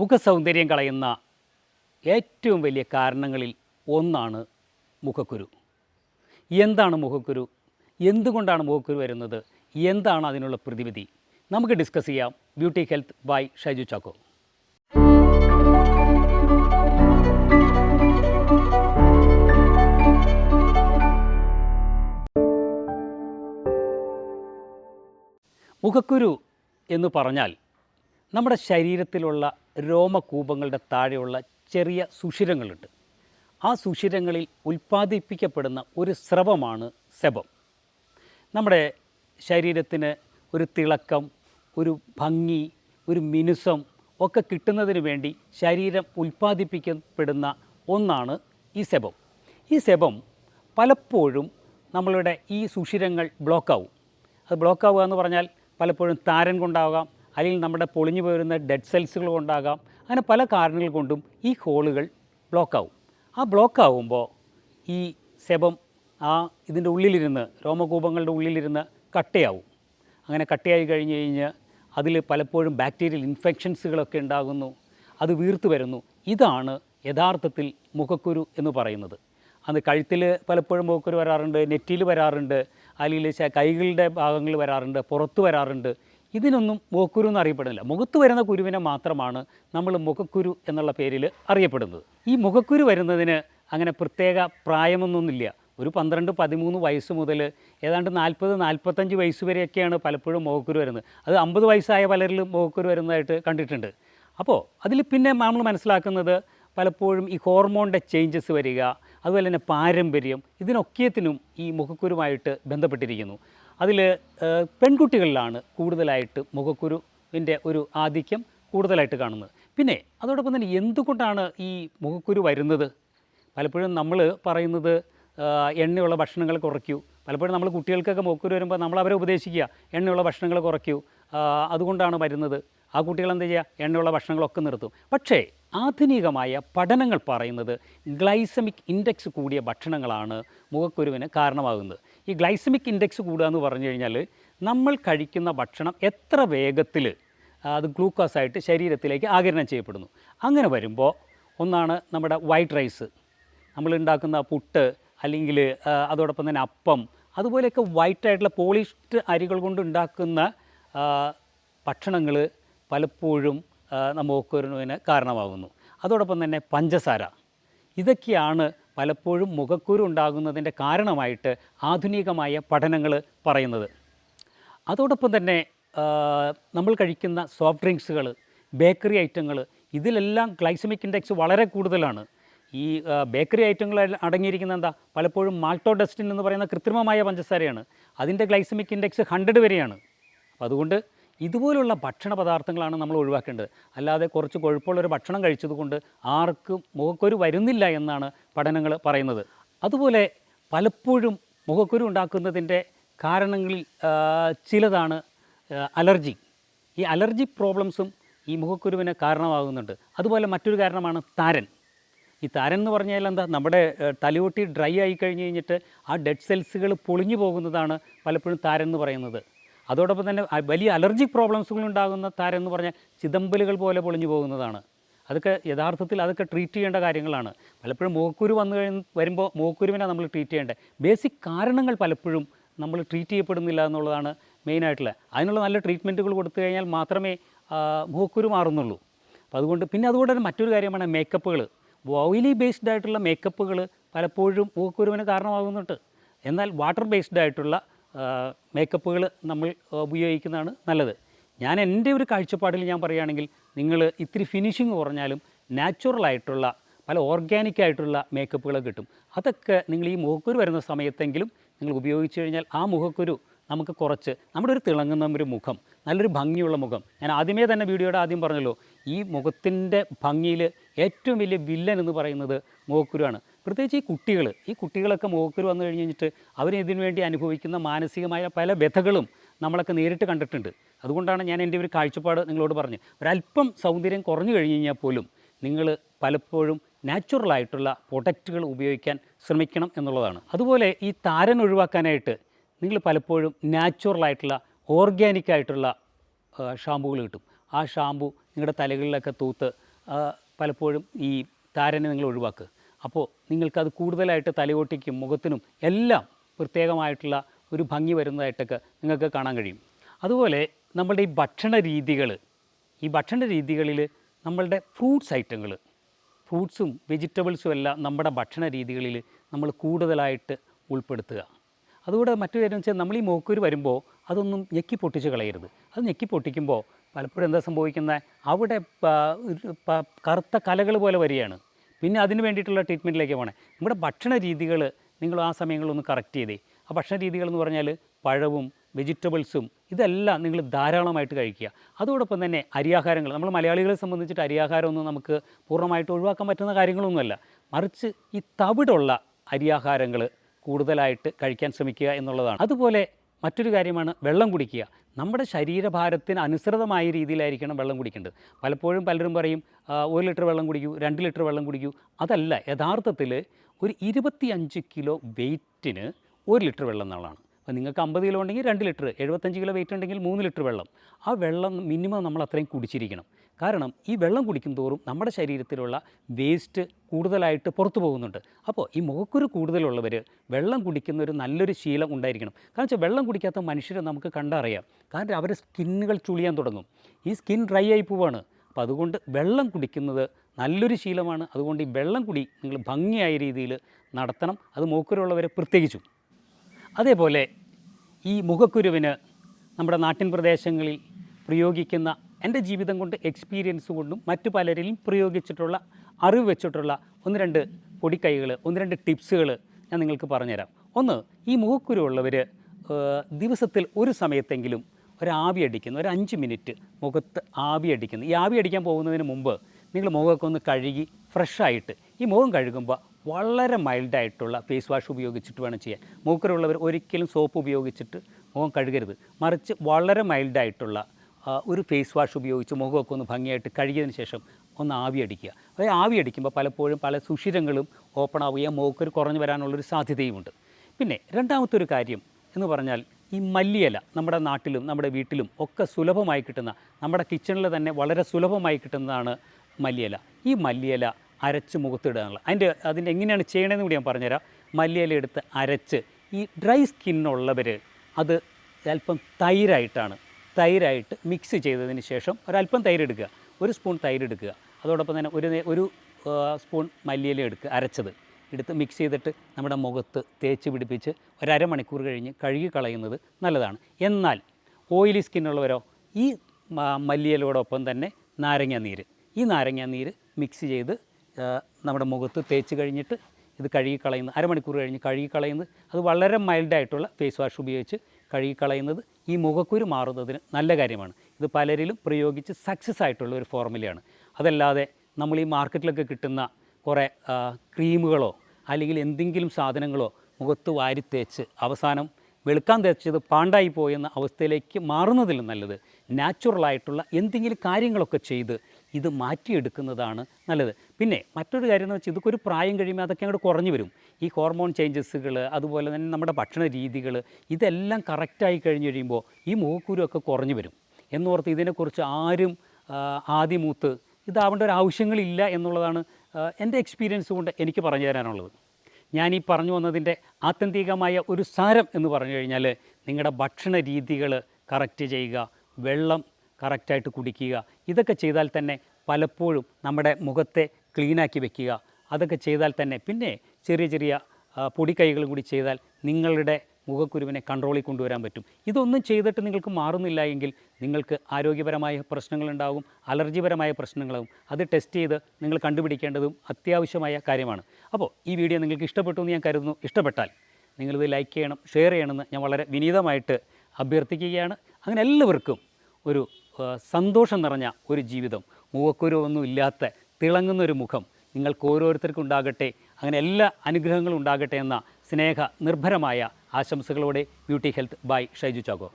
മുഖസൗന്ദര്യം കളയുന്ന ഏറ്റവും വലിയ കാരണങ്ങളിൽ ഒന്നാണ് മുഖക്കുരു. എന്താണ് മുഖക്കുരു? എന്തുകൊണ്ടാണ് മുഖക്കുരു വരുന്നത്? എന്താണ് അതിനുള്ള പ്രതിവിധി? നമുക്ക് ഡിസ്കസ് ചെയ്യാം. Beauty health by Shaiju Chacko. മുഖക്കുരു എന്ന് പറഞ്ഞാൽ നമ്മുടെ ശരീരത്തിലുള്ള രോമകൂപങ്ങളുടെ താഴെയുള്ള ചെറിയ സുഷിരങ്ങളുണ്ട്. ആ സുഷിരങ്ങളിൽ ഉൽപ്പാദിപ്പിക്കപ്പെടുന്ന ഒരു സ്രവമാണ് സെബം. നമ്മുടെ ശരീരത്തിന് ഒരു തിളക്കം ഒരു ഭംഗി ഒരു മിനുസം ഒക്കെ കിട്ടുന്നതിന് വേണ്ടി ശരീരം ഉൽപ്പാദിപ്പിക്കപ്പെടുന്ന ഒന്നാണ് ഈ സെബം. ഈ സെബം പലപ്പോഴും നമ്മളുടെ ഈ സുഷിരങ്ങൾ ബ്ലോക്കാവും അത് ബ്ലോക്കാവുക എന്ന് പറഞ്ഞാൽ പലപ്പോഴും താരൻ കൊണ്ടാകാം അല്ലെങ്കിൽ നമ്മുടെ പൊളിഞ്ഞു പോയിരുന്ന ഡെഡ് സെൽസുകൾ കൊണ്ടാകാം. അങ്ങനെ പല കാരണങ്ങൾ കൊണ്ടും ഈ ഹോളുകൾ ബ്ലോക്കാവും. ആ ബ്ലോക്ക് ആവുമ്പോൾ ഈ സെബം ആ ഇതിന്റെ ഉള്ളിലിരുന്ന് രോമകൂപങ്ങളുടെ ഉള്ളിലിരുന്ന് കട്ടയാവും. അങ്ങനെ കട്ടയായി കഴിഞ്ഞ് കഴിഞ്ഞ് അതിൽ പലപ്പോഴും ബാക്ടീരിയൽ ഇൻഫെക്ഷൻസുകളൊക്കെ ഉണ്ടാകുന്നു. അത് വീർത്തു വരുന്നു. ഇതാണ് യഥാർത്ഥത്തിൽ മുഖക്കുരു എന്ന് പറയുന്നത്. അത് കഴുത്തിൽ പലപ്പോഴും മുഖക്കുരു വരാറുണ്ട് നെറ്റിയിൽ വരാറുണ്ട് അല്ലെങ്കിൽ കൈകളുടെ ഭാഗങ്ങളിൽ വരാറുണ്ട് പുറത്ത് വരാറുണ്ട്. ഇതിനൊന്നും മുഖക്കുരു എന്ന് അറിയപ്പെടുന്നില്ല മുഖത്ത് വരുന്ന കുരുവിനെ മാത്രമാണ് നമ്മൾ മുഖക്കുരു എന്നുള്ള പേരിൽ അറിയപ്പെടുന്നത്. ഈ മുഖക്കുരു വരുന്നതിന് അങ്ങനെ പ്രത്യേക പ്രായമൊന്നുമില്ല. ഒരു പന്ത്രണ്ട് പതിമൂന്ന് വയസ്സ് മുതൽ ഏതാണ്ട് നാൽപ്പത് നാൽപ്പത്തഞ്ച് വയസ്സ് വരെയൊക്കെയാണ് പലപ്പോഴും മുഖക്കുരു വരുന്നത്. അത് അമ്പത് വയസ്സായ പലരിലും മുഖക്കുരു വരുന്നതായിട്ട് കണ്ടിട്ടുണ്ട്. അപ്പോൾ അതിൽ പിന്നെ നമ്മൾ മനസ്സിലാക്കുന്നത് പലപ്പോഴും ഈ ഹോർമോണിന്റെ ചേഞ്ചസ് വരിക അതുപോലെ തന്നെ പാരമ്പര്യം ഇതിനൊക്കെത്തിനും ഈ മുഖക്കുരുമായിട്ട് ബന്ധപ്പെട്ടിരിക്കുന്നു. അതിൽ പെൺകുട്ടികളിലാണ് കൂടുതലായിട്ട് മുഖക്കുരുവിന്റെ ഒരു ആധിക്യം കൂടുതലായിട്ട് കാണുന്നത്. പിന്നെ അതോടൊപ്പം തന്നെ എന്തുകൊണ്ടാണ് ഈ മുഖക്കുരു വരുന്നത്? പലപ്പോഴും നമ്മൾ പറയുന്നത് എണ്ണയുള്ള ഭക്ഷണങ്ങൾ കുറയ്ക്കൂ. പലപ്പോഴും നമ്മൾ കുട്ടികൾക്കൊക്കെ മുഖക്കുരു വരുമ്പോൾ നമ്മൾ അവരെ ഉപദേശിക്കുക എണ്ണയുള്ള ഭക്ഷണങ്ങൾ കുറയ്ക്കൂ. അതുകൊണ്ടാണ് വരുന്നത്. ആ കുട്ടികൾ എന്താ ചെയ്യുക? എണ്ണയുള്ള ഭക്ഷണങ്ങളൊക്കെ നിർത്തും. പക്ഷേ ആധുനികമായ പഠനങ്ങൾ പറയുന്നത് ഗ്ലൈസമിക് ഇൻഡെക്സ് കൂടിയ ഭക്ഷണങ്ങളാണ് മുഖക്കുരുവിന് കാരണമാകുന്നത്. ഈ ഗ്ലൈസമിക് ഇൻഡെക്സ് കൂടുക എന്ന് പറഞ്ഞു കഴിഞ്ഞാൽ നമ്മൾ കഴിക്കുന്ന ഭക്ഷണം എത്ര വേഗത്തിൽ അത് ഗ്ലൂക്കോസ് ആയിട്ട് ശരീരത്തിലേക്ക് ആകിരണം ചെയ്യപ്പെടുന്നു. അങ്ങനെ വരുമ്പോൾ ഒന്നാണ് നമ്മുടെ വൈറ്റ് റൈസ്. നമ്മൾ ഉണ്ടാക്കുന്ന പുട്ട് അല്ലെങ്കിൽ അതോടൊപ്പം തന്നെ അപ്പം അതുപോലെയൊക്കെ വൈറ്റ് ആയിട്ടുള്ള പോളിഷ്ഡ് അരികൾ കൊണ്ട് ഉണ്ടാക്കുന്ന ഭക്ഷണങ്ങൾ പലപ്പോഴും നമുക്കൊരുവിന് കാരണമാകുന്നു. അതോടൊപ്പം തന്നെ പഞ്ചസാര. ഇതൊക്കെയാണ് പലപ്പോഴും മുഖക്കുരു ഉണ്ടാകുന്നതിന്റെ കാരണമായിട്ട് ആധുനികമായ പഠനങ്ങൾ പറയുന്നത്. അതോടൊപ്പം തന്നെ നമ്മൾ കഴിക്കുന്ന സോഫ്റ്റ് ഡ്രിങ്ക്സുകൾ ബേക്കറി ഐറ്റങ്ങൾ ഇതിലെല്ലാം ഗ്ലൈസമിക് ഇൻഡെക്സ് വളരെ കൂടുതലാണ്. ഈ ബേക്കറി ഐറ്റങ്ങൾ അടങ്ങിയിരിക്കുന്ന എന്താ പലപ്പോഴും മാൾട്ടോഡെസ്റ്റിൻ എന്ന് പറയുന്ന കൃത്രിമമായ പഞ്ചസാരയാണ്. അതിന്റെ ഗ്ലൈസമിക് ഇൻഡെക്സ് ഹൺഡ്രഡ് വരെയാണ്. അതുകൊണ്ട് ഇതുപോലുള്ള ഭക്ഷണ പദാർത്ഥങ്ങളാണ് നമ്മൾ ഒഴിവാക്കേണ്ടത്. അല്ലാതെ കുറച്ച് കൊഴുപ്പുള്ളൊരു ഭക്ഷണം കഴിച്ചതുകൊണ്ട് ആർക്കും മുഖക്കുരു വരുന്നില്ല എന്നാണ് പഠനങ്ങൾ പറയുന്നത്. അതുപോലെ പലപ്പോഴും മുഖക്കുരു ഉണ്ടാക്കുന്നതിന്റെ കാരണങ്ങളിൽ ചിലതാണ് അലർജി. ഈ അലർജി പ്രോബ്ലംസും ഈ മുഖക്കുരുവിന് കാരണമാകുന്നുണ്ട്. അതുപോലെ മറ്റൊരു കാരണമാണ് താരൻ. ഈ താരൻ എന്ന് പറഞ്ഞാൽ എന്താ? നമ്മുടെ തലയോട്ടി ഡ്രൈ ആയി കഴിഞ്ഞ് കഴിഞ്ഞിട്ട് ആ ഡെഡ് സെൽസുകൾ പൊളിഞ്ഞു പോകുന്നതാണ് പലപ്പോഴും താരൻ എന്ന് പറയുന്നത്. അതോടൊപ്പം തന്നെ വലിയ അലർജിക് പ്രോബ്ലംസുകൾ ഉണ്ടാകുന്ന താരം എന്ന് പറഞ്ഞാൽ ചിതമ്പലുകൾ പോലെ പൊളിഞ്ഞു പോകുന്നതാണ്. അതൊക്കെ യഥാർത്ഥത്തിൽ അതൊക്കെ ട്രീറ്റ് ചെയ്യേണ്ട കാര്യങ്ങളാണ്. പലപ്പോഴും മൂക്കുരു വന്നു കഴിഞ്ഞ് വരുമ്പോൾ മൂക്കുരുവിനെ നമ്മൾ ട്രീറ്റ് ചെയ്യേണ്ടത്. ബേസിക് കാരണങ്ങൾ പലപ്പോഴും നമ്മൾ ട്രീറ്റ് ചെയ്യപ്പെടുന്നില്ല എന്നുള്ളതാണ് മെയിനായിട്ടുള്ള അതിനുള്ള നല്ല ട്രീറ്റ്മെന്റുകൾ കൊടുത്തു കഴിഞ്ഞാൽ മാത്രമേ മോക്കുരു മാറുന്നുള്ളൂ. അപ്പോൾ അതുകൊണ്ട് പിന്നെ അതുകൊണ്ട് തന്നെ മറ്റൊരു കാര്യമാണ് മേക്കപ്പുകൾ ഓയിലി ബേസ്ഡ് ആയിട്ടുള്ള മേക്കപ്പുകൾ പലപ്പോഴും മൂക്കുരുവിന് കാരണമാകുന്നുണ്ട്. എന്നാൽ വാട്ടർ ബേസ്ഡ് ആയിട്ടുള്ള മേക്കപ്പുകൾ നമ്മൾ ഉപയോഗിക്കുന്നതാണ് നല്ലത്. ഞാൻ എന്റെ ഒരു കാഴ്ചപ്പാടിൽ ഞാൻ പറയുകയാണെങ്കിൽ നിങ്ങൾ ഇത്തിരി ഫിനിഷിങ് കുറഞ്ഞാലും നാച്ചുറൽ ആയിട്ടുള്ള പല ഓർഗാനിക് ആയിട്ടുള്ള മേക്കപ്പുകൾ കിട്ടും. അതൊക്കെ നിങ്ങൾ ഈ മുഖക്കുരു വരുന്ന സമയത്തെങ്കിലും നിങ്ങൾ ഉപയോഗിച്ച് കഴിഞ്ഞാൽ ആ മുഖക്കുരു നമുക്ക് കുറച്ച് നമ്മുടെ ഒരു തിളങ്ങുന്ന ഒരു മുഖം നല്ലൊരു ഭംഗിയുള്ള മുഖം. ഞാൻ ആദ്യമേ തന്നെ വീഡിയോയുടെ ആദ്യം പറഞ്ഞല്ലോ ഈ മുഖത്തിന്റെ ഭംഗിയിൽ ഏറ്റവും വലിയ വില്ലൻ എന്ന് പറയുന്നത് മുഖക്കുരുവാണ്. പ്രത്യേകിച്ച് ഈ കുട്ടികൾ ഈ കുട്ടികളൊക്കെ മുഖക്കുരു വന്നു കഴിഞ്ഞ് കഴിഞ്ഞിട്ട് അവരിതിനു വേണ്ടി അനുഭവിക്കുന്ന മാനസികമായ പല വ്യഥകളും നമ്മളൊക്കെ നേരിട്ട് കണ്ടിട്ടുണ്ട്. അതുകൊണ്ടാണ് ഞാൻ എന്റെ ഒരു കാഴ്ചപ്പാട് നിങ്ങളോട് പറഞ്ഞ് ഒരല്പം സൗന്ദര്യം കുറഞ്ഞു കഴിഞ്ഞ് കഴിഞ്ഞാൽ പോലും നിങ്ങൾ പലപ്പോഴും നാച്ചുറലായിട്ടുള്ള പ്രൊഡക്റ്റുകൾ ഉപയോഗിക്കാൻ ശ്രമിക്കണം എന്നുള്ളതാണ്. അതുപോലെ ഈ താരൻ ഒഴിവാക്കാനായിട്ട് നിങ്ങൾ പലപ്പോഴും നാച്ചുറലായിട്ടുള്ള ഓർഗാനിക്കായിട്ടുള്ള ഷാമ്പുകൾ കിട്ടും. ആ ഷാമ്പു നിങ്ങളുടെ തലകളിലൊക്കെ തൂത്ത് പലപ്പോഴും ഈ താരനെ നിങ്ങൾ ഒഴിവാക്കുക അപ്പോൾ നിങ്ങൾക്കത് കൂടുതലായിട്ട് തലയോട്ടിക്കും മുഖത്തിനും എല്ലാം പ്രത്യേകമായിട്ടുള്ള ഒരു ഭംഗി വരുന്നതായിട്ടൊക്കെ നിങ്ങൾക്ക് കാണാൻ കഴിയും. അതുപോലെ നമ്മളുടെ ഈ ഭക്ഷണ രീതികൾ ഈ ഭക്ഷണ രീതികളിൽ നമ്മളുടെ ഫ്രൂട്ട്സ് ഐറ്റങ്ങൾ ഫ്രൂട്ട്സും വെജിറ്റബിൾസും എല്ലാം നമ്മുടെ ഭക്ഷണ രീതികളിൽ നമ്മൾ കൂടുതലായിട്ട് ഉൾപ്പെടുത്തുക. അതുകൂടെ മറ്റു കാര്യം വെച്ചാൽ നമ്മൾ ഈ മോക്കൂര് വരുമ്പോൾ അതൊന്നും ഞെക്കി പൊട്ടിച്ച് കളയരുത്. അത് ഞെക്കി പൊട്ടിക്കുമ്പോൾ പലപ്പോഴും എന്താ സംഭവിക്കുന്നത്? അവിടെ കറുത്ത കലകൾ പോലെ വരികയാണ്. പിന്നെ അതിന് വേണ്ടിയിട്ടുള്ള ട്രീറ്റ്മെന്റിലേക്ക് പോകണേ നമ്മുടെ ഭക്ഷണ രീതികൾ നിങ്ങൾ ആ സമയങ്ങളിലൊന്ന് കറക്റ്റ് ചെയ്തേ. ആ ഭക്ഷണ രീതികളെന്ന് പറഞ്ഞാൽ പഴവും വെജിറ്റബിൾസും ഇതെല്ലാം നിങ്ങൾ ധാരാളമായിട്ട് കഴിക്കുക. അതോടൊപ്പം തന്നെ അരിയാഹാരങ്ങൾ നമ്മൾ മലയാളികളെ സംബന്ധിച്ചിട്ട് അരിയാഹാരമൊന്നും നമുക്ക് പൂർണമായിട്ട് ഒഴിവാക്കാൻ പറ്റുന്ന കാര്യങ്ങളൊന്നുമല്ല. മറിച്ച് ഈ തവിടുള്ള അരിയാഹാരങ്ങൾ കൂടുതലായിട്ട് കഴിക്കാൻ ശ്രമിക്കുക എന്നുള്ളതാണ്. അതുപോലെ മറ്റൊരു കാര്യമാണ് വെള്ളം കുടിക്കുക. നമ്മുടെ ശരീരഭാരത്തിന് അനുസൃതമായ രീതിയിലായിരിക്കണം വെള്ളം കുടിക്കേണ്ടത്. പലപ്പോഴും പലരും പറയും "ആ, ഒരു ലിറ്റർ വെള്ളം കുടിക്കൂ രണ്ട് ലിറ്റർ വെള്ളം കുടിക്കൂ. അതല്ല യഥാർത്ഥത്തിൽ ഒരു ഇരുപത്തിയഞ്ച് കിലോ വെയിറ്റിന് ഒരു ലിറ്റർ വെള്ളം എന്നുള്ളതാണ്. അപ്പോൾ നിങ്ങൾക്ക് അമ്പത് കിലോ ഉണ്ടെങ്കിൽ രണ്ട് ലിറ്റർ എഴുപത്തഞ്ച് കിലോ വെയിറ്റ് ഉണ്ടെങ്കിൽ മൂന്ന് ലിറ്റർ വെള്ളം. ആ വെള്ളം മിനിമം നമ്മൾ അത്രയും കുടിച്ചിരിക്കണം. കാരണം ഈ വെള്ളം കുടിക്കും തോറും നമ്മുടെ ശരീരത്തിലുള്ള വേസ്റ്റ് കൂടുതലായിട്ട് പുറത്തു പോകുന്നുണ്ട്. അപ്പോൾ ഈ മുഖക്കുരു കൂടുതലുള്ളവർ വെള്ളം കുടിക്കുന്ന ഒരു നല്ലൊരു ശീലം ഉണ്ടായിരിക്കണം. കാരണം വെച്ചാൽ വെള്ളം കുടിക്കാത്ത മനുഷ്യരെ നമുക്ക് കണ്ടറിയാം. കാരണം അവരുടെ സ്കിന്നുകൾ ചുളിയാൻ തുടങ്ങും. ഈ സ്കിൻ ഡ്രൈ ആയി പോവാണ്. അപ്പോൾ അതുകൊണ്ട് വെള്ളം കുടിക്കുന്നത് നല്ലൊരു ശീലമാണ്. അതുകൊണ്ട് ഈ വെള്ളം കുടി നിങ്ങൾ ഭംഗിയായ രീതിയിൽ നടത്തണം. അത് മൂക്കുരുള്ളവരെ പ്രത്യേകിച്ചും. അതേപോലെ ഈ മുഖക്കുരുവിന് നമ്മുടെ നാട്ടിൻ പ്രദേശങ്ങളിൽ പ്രയോഗിക്കുന്ന എന്റെ ജീവിതം കൊണ്ട് എക്സ്പീരിയൻസ് കൊണ്ടും മറ്റു പലരിലും പ്രയോഗിച്ചിട്ടുള്ള അറിവ് വെച്ചിട്ടുള്ള ഒന്ന് രണ്ട് പൊടിക്കൈകൾ ഒന്ന് രണ്ട് ടിപ്സുകൾ ഞാൻ നിങ്ങൾക്ക് പറഞ്ഞുതരാം. ഒന്ന് ഈ മുഖക്കുരു ഉള്ളവർ ദിവസത്തിൽ ഒരു സമയത്തെങ്കിലും ഒരു ആവി അടിക്കുന്നു. ഒരു അഞ്ച് മിനിറ്റ് മുഖത്ത് ആവി അടിക്കുന്നു. ഈ ആവി അടിക്കാൻ പോകുന്നതിന് മുമ്പ് നിങ്ങൾ മുഖമൊക്കെ ഒന്ന് കഴുകി ഫ്രഷായിട്ട് ഈ മുഖം കഴുകുമ്പോൾ വളരെ മൈൽഡായിട്ടുള്ള ഫേസ് വാഷ് ഉപയോഗിച്ചിട്ട് വേണം ചെയ്യാൻ. മൂക്കരുള്ളവർ ഒരിക്കലും സോപ്പ് ഉപയോഗിച്ചിട്ട് മുഖം കഴുകരുത്. മറിച്ച് വളരെ മൈൽഡായിട്ടുള്ള ഒരു ഫേസ് വാഷ് ഉപയോഗിച്ച് മുഖമൊക്കെ ഒന്ന് ഭംഗിയായിട്ട് കഴുകിയതിന് ശേഷം ഒന്ന് ആവി അടിക്കുക. അതായത് ആവി അടിക്കുമ്പോൾ പലപ്പോഴും പല സുഷിരങ്ങളും ഓപ്പൺ ആവുകയും മുഖക്കൊരു കുറഞ്ഞു വരാനുള്ളൊരു സാധ്യതയുമുണ്ട്. പിന്നെ രണ്ടാമത്തെ ഒരു കാര്യം എന്ന് പറഞ്ഞാൽ ഈ മല്ലിയില നമ്മുടെ നാട്ടിലും നമ്മുടെ വീട്ടിലും ഒക്കെ സുലഭമായി കിട്ടുന്ന നമ്മുടെ കിച്ചണിൽ തന്നെ വളരെ സുലഭമായി കിട്ടുന്നതാണ് മല്ലിയില. ഈ മല്ലിയില അരച്ച് മുഖത്തിടാനുള്ള. അതിന്റെ അതിന്റെ എങ്ങനെയാണ് ചെയ്യണമെന്ന് കൂടി ഞാൻ പറഞ്ഞുതരാം. മല്ലിയില എടുത്ത് അരച്ച് ഈ ഡ്രൈ സ്കിന്നുള്ളവർ അത് അല്പം തൈരായിട്ടാണ് തൈരായിട്ട് മിക്സ് ചെയ്തതിന് ശേഷം ഒരല്പം തൈര് എടുക്കുക ഒരു സ്പൂൺ തൈര് എടുക്കുക അതോടൊപ്പം തന്നെ ഒരു ഒരു സ്പൂൺ മല്ലിയില എടുക്കുക അരച്ചത്. എടുത്ത് മിക്സ് ചെയ്തിട്ട് നമ്മുടെ മുഖത്ത് തേച്ച് പിടിപ്പിച്ച് ഒരമണിക്കൂർ കഴിഞ്ഞ് കഴുകി കളയുന്നത് നല്ലതാണ്. എന്നാൽ ഓയിലി സ്കിന്നുള്ളവരോ ഈ മല്ലിയിലോടൊപ്പം തന്നെ നാരങ്ങ നീര്. ഈ നാരങ്ങ നീര് മിക്സ് ചെയ്ത് നമ്മുടെ മുഖത്ത് തേച്ച് കഴിഞ്ഞിട്ട് ഇത് കഴുകി കളയുന്നത് അരമണിക്കൂർ കഴിഞ്ഞ് കഴുകി കളയുന്നത് അത് വളരെ മൈൽഡായിട്ടുള്ള ഫേസ് വാഷ് ഉപയോഗിച്ച് കഴുകി കളയുന്നത് ഈ മുഖക്കുരു മാറുന്നതിന് നല്ല കാര്യമാണ്. ഇത് പലരിലും പ്രയോഗിച്ച് സക്സസ് ആയിട്ടുള്ള ഒരു ഫോർമുലയാണ് അതല്ലാതെ നമ്മൾ ഈ മാർക്കറ്റിലൊക്കെ കിട്ടുന്ന കുറേ ക്രീമുകളോ അല്ലെങ്കിൽ എന്തെങ്കിലും സാധനങ്ങളോ മുഖത്ത് വാരി തേച്ച് അവസാനം വെളുക്കാൻ തേച്ചത് പാണ്ടായി പോയെന്ന അവസ്ഥയിലേക്ക് മാറുന്നതിലും നല്ലത്. നാച്ചുറലായിട്ടുള്ള എന്തെങ്കിലും കാര്യങ്ങളൊക്കെ ചെയ്ത് ഇത് മാറ്റിയെടുക്കുന്നതാണ് നല്ലത്. പിന്നെ മറ്റൊരു കാര്യം എന്ന് വെച്ചാൽ ഇതൊക്കെ ഒരു പ്രായം കഴിയുമ്പോൾ അതൊക്കെ അങ്ങോട്ട് കുറഞ്ഞു വരും. ഈ ഹോർമോൺ ചേഞ്ചസുകൾ അതുപോലെ തന്നെ നമ്മുടെ ഭക്ഷണ രീതികൾ ഇതെല്ലാം കറക്റ്റായി കഴിഞ്ഞ് കഴിയുമ്പോൾ ഈ മുഖക്കുരുവൊക്കെ കുറഞ്ഞു വരും. എന്നോർത്ത് ഇതിനെക്കുറിച്ച് ആരും ആദ്യമൂത്ത് ഇതാവേണ്ട ഒരു ആവശ്യങ്ങളില്ല എന്നുള്ളതാണ് എന്റെ എക്സ്പീരിയൻസ് കൊണ്ട് എനിക്ക് പറഞ്ഞു തരാനുള്ളത്. ഞാൻ ഈ പറഞ്ഞു വന്നതിന്റെ ആത്യന്തികമായ ഒരു സാരം എന്ന് പറഞ്ഞു കഴിഞ്ഞാൽ നിങ്ങളുടെ ഭക്ഷണ രീതികൾ കറക്റ്റ് ചെയ്യുക വെള്ളം കറക്റ്റായിട്ട് കുടിക്കുക ഇതൊക്കെ ചെയ്താൽ തന്നെ പലപ്പോഴും നമ്മുടെ മുഖത്തെ ക്ലീനാക്കി വെക്കുക. അതൊക്കെ ചെയ്താൽ തന്നെ പിന്നെ ചെറിയ ചെറിയ പൊടിക്കൈകളും കൂടി ചെയ്താൽ നിങ്ങളുടെ മുഖക്കുരുവിനെ കൺട്രോളിൽ കൊണ്ടുവരാൻ പറ്റും. ഇതൊന്നും ചെയ്തിട്ട് നിങ്ങൾക്ക് മാറുന്നില്ല എങ്കിൽ നിങ്ങൾക്ക് ആരോഗ്യപരമായ പ്രശ്നങ്ങളുണ്ടാകും അലർജിപരമായ പ്രശ്നങ്ങളാകും. അത് ടെസ്റ്റ് ചെയ്ത് നിങ്ങൾ കണ്ടുപിടിക്കേണ്ടതും അത്യാവശ്യമായ കാര്യമാണ്. അപ്പോൾ ഈ വീഡിയോ നിങ്ങൾക്ക് ഇഷ്ടപ്പെട്ടു എന്ന് ഞാൻ കരുതുന്നു. ഇഷ്ടപ്പെട്ടാൽ നിങ്ങളിത് ലൈക്ക് ചെയ്യണം ഷെയർ ചെയ്യണമെന്ന് ഞാൻ വളരെ വിനീതമായിട്ട് അഭ്യർത്ഥിക്കുകയാണ്. അങ്ങനെ എല്ലാവർക്കും ഒരു സന്തോഷം നിറഞ്ഞ ഒരു ജീവിതം മുഖക്കുരുവൊന്നും ഇല്ലാത്ത തിളങ്ങുന്ന ഒരു മുഖം നിങ്ങൾക്ക് ഓരോരുത്തർക്കും ഉണ്ടാകട്ടെ അങ്ങനെ എല്ലാ അനുഗ്രഹങ്ങളും ഉണ്ടാകട്ടെ എന്ന സ്നേഹ നിർഭരമായ ആശംസകളോടെ beauty health by Shaiju Chacko.